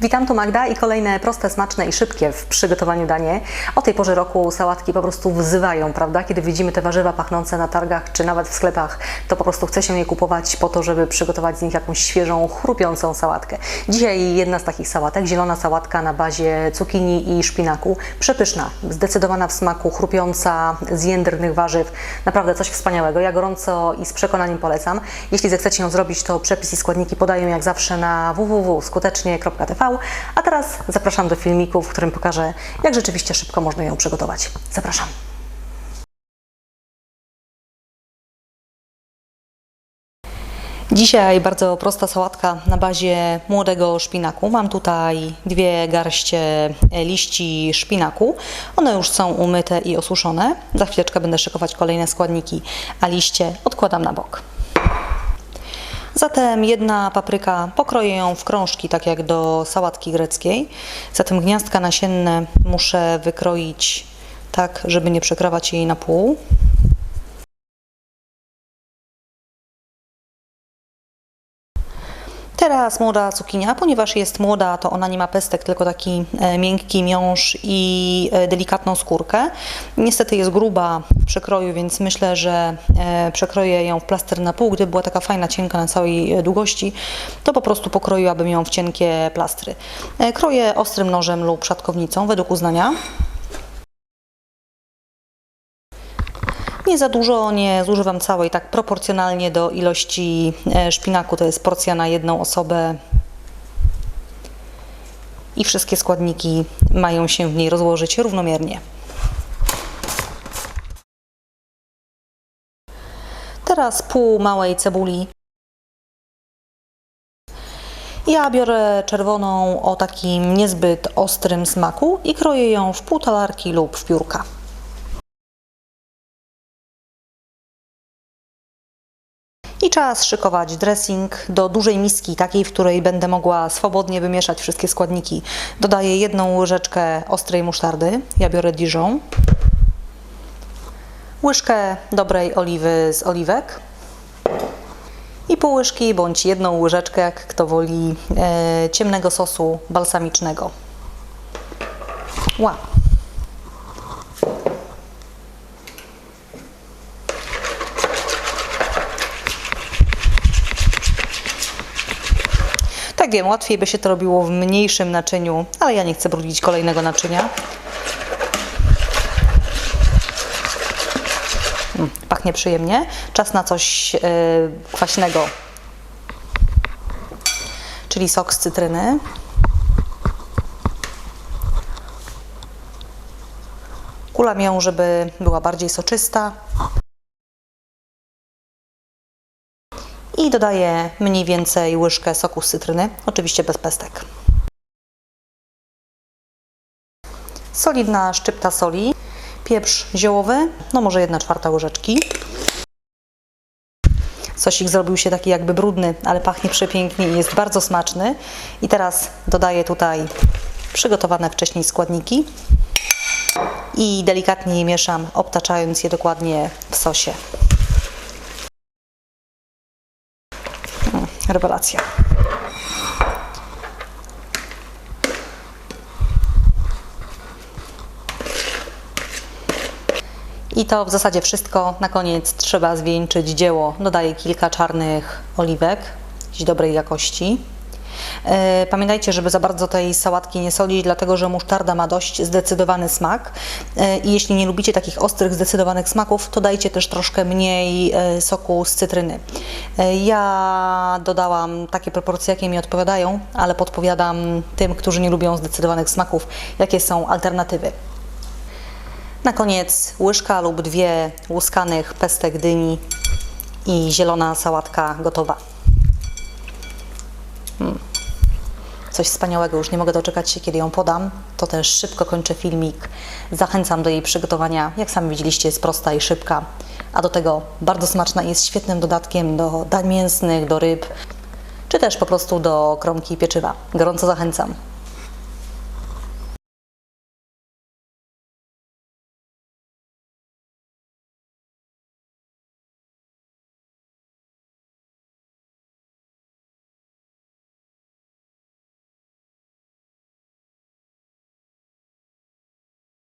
Witam, tu Magda i kolejne proste, smaczne i szybkie w przygotowaniu danie. O tej porze roku sałatki po prostu wzywają, prawda? Kiedy widzimy te warzywa pachnące na targach czy nawet w sklepach, to po prostu chce się je kupować po to, żeby przygotować z nich jakąś świeżą, chrupiącą sałatkę. Dzisiaj jedna z takich sałatek, zielona sałatka na bazie cukinii i szpinaku. Przepyszna, zdecydowana w smaku, chrupiąca z jędrnych warzyw. Naprawdę coś wspaniałego. Ja gorąco i z przekonaniem polecam. Jeśli zechcecie ją zrobić, to przepis i składniki podaję jak zawsze na www.skutecznie.tv. A teraz zapraszam do filmiku, w którym pokażę, jak rzeczywiście szybko można ją przygotować. Zapraszam. Dzisiaj bardzo prosta sałatka na bazie młodego szpinaku. Mam tutaj dwie garście liści szpinaku. One już są umyte i osuszone. Za chwileczkę będę szykować kolejne składniki, a liście odkładam na bok. Zatem jedna papryka, pokroję ją w krążki, tak jak do sałatki greckiej. Zatem gniazdka nasienne muszę wykroić tak, żeby nie przekrawać jej na pół. Teraz młoda cukinia, ponieważ jest młoda, to ona nie ma pestek, tylko taki e, miękki miąższ i e, delikatną skórkę. Niestety jest gruba w przekroju, więc myślę, że e, przekroję ją w plaster na pół. Gdyby była taka fajna, cienka na całej długości, to po prostu pokroiłabym ją w cienkie plastry. Kroję ostrym nożem lub szatkownicą według uznania. Nie za dużo, nie zużywam całej, tak proporcjonalnie do ilości e, szpinaku. To jest porcja na jedną osobę. I wszystkie składniki mają się w niej rozłożyć równomiernie. Teraz pół małej cebuli. Ja biorę czerwoną o takim niezbyt ostrym smaku i kroję ją w pół talarki lub w piórka. I czas szykować dressing do dużej miski, takiej, w której będę mogła swobodnie wymieszać wszystkie składniki. Dodaję jedną łyżeczkę ostrej musztardy, ja biorę Dijon, łyżkę dobrej oliwy z oliwek i pół łyżki bądź jedną łyżeczkę, jak kto woli, e, ciemnego sosu balsamicznego. Wow. Tak wiem, łatwiej by się to robiło w mniejszym naczyniu, ale ja nie chcę brudzić kolejnego naczynia. Mm, Pachnie przyjemnie. Czas na coś yy, kwaśnego, czyli sok z cytryny. Kulam ją, żeby była bardziej soczysta. I dodaję mniej więcej łyżkę soku z cytryny, oczywiście bez pestek. Solidna szczypta soli, pieprz ziołowy, no może 1 czwarta łyżeczki. Sosik zrobił się taki jakby brudny, ale pachnie przepięknie i jest bardzo smaczny. I teraz dodaję tutaj przygotowane wcześniej składniki i delikatnie je mieszam, obtaczając je dokładnie w sosie. Rewelacja. I to w zasadzie wszystko. Na koniec trzeba zwieńczyć dzieło. Dodaję kilka czarnych oliwek, dobrej jakości. E, Pamiętajcie, żeby za bardzo tej sałatki nie solić, dlatego że musztarda ma dość zdecydowany smak. E, I jeśli nie lubicie takich ostrych, zdecydowanych smaków, to dajcie też troszkę mniej e, soku z cytryny. Ja dodałam takie proporcje, jakie mi odpowiadają, ale podpowiadam tym, którzy nie lubią zdecydowanych smaków, jakie są alternatywy. Na koniec łyżka lub dwie łuskanych pestek dyni i zielona sałatka gotowa. Coś wspaniałego. Już nie mogę doczekać się, kiedy ją podam. To też szybko kończę filmik. Zachęcam do jej przygotowania. Jak sami widzieliście, jest prosta i szybka, a do tego bardzo smaczna i jest świetnym dodatkiem do dań mięsnych, do ryb, czy też po prostu do kromki pieczywa. Gorąco zachęcam.